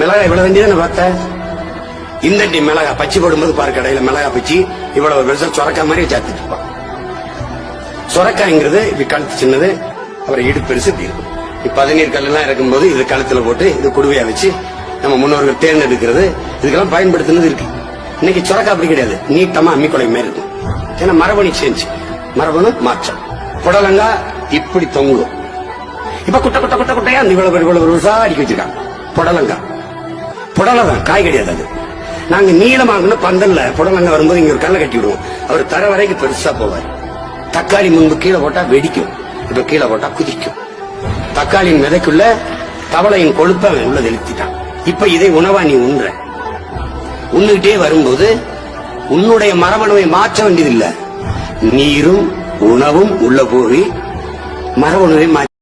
மிளகாய் இவ்வளவு வேண்டியதானே பார்த்த? இந்த டி மிளகாய் பச்சி போடும்போது பாரு கடையில மிளகாய் பச்சி இவ்வளவு பெருசா சொரக்கா மாதிரி சாத்திட்டு இருப்பான் சொரக்காய்ங்கிறது இப்படி கழுத்து சின்னது அப்புறம் இடுப்பு பெருசு இப்படி இருக்கும். இப்ப பதநீர் கல்லாம் இறக்கும்போது இது கழுத்துல போட்டு இது குடுவையா வச்சு நம்ம முன்னோர்கள் தேர்ந்தெடுக்கிறது. இதுக்கெல்லாம் பயன்படுத்தினது இருக்கு. இன்னைக்கு சொரக்கா அப்படி கிடையாது. நீட்டமா அம்மிக்குலை மாதிரி இருக்கும். ஏன்னா மரபணி சேஞ்ச் மரபணு மாற்றம். புடலங்கா இப்படி தொங்கும். இப்ப குட்டை குட்டை குட்டை குட்டையா அந்த இவ்வளவு இவ்வளவு பெருசா அடிக்க வச்சிருக்காங்க. புடலங்கா. புடலை தான் காய் கிடையாது அது. நாங்க நீளமாகணும் பந்தல்ல. புடலங்க வரும்போது இங்க ஒரு கல்லை கட்டி விடுவோம். அவர் தர வரைக்கும் பெருசா போவார். தக்காளி முன்பு கீழே போட்டா வெடிக்கும். இப்ப கீழே போட்டா குதிக்கும். தக்காளியின் விதைக்குள்ள தவளையின் கொழுப்ப அவன் உள்ள செலுத்திட்டான். இப்ப இதை உணவா நீ உண்ற. உண்ணுகிட்டே வரும்போது உன்னுடைய மரபணுவை மாற்ற வேண்டியதில்லை. நீரும் உணவும் உள்ள போய் மரபணுவை மாற்ற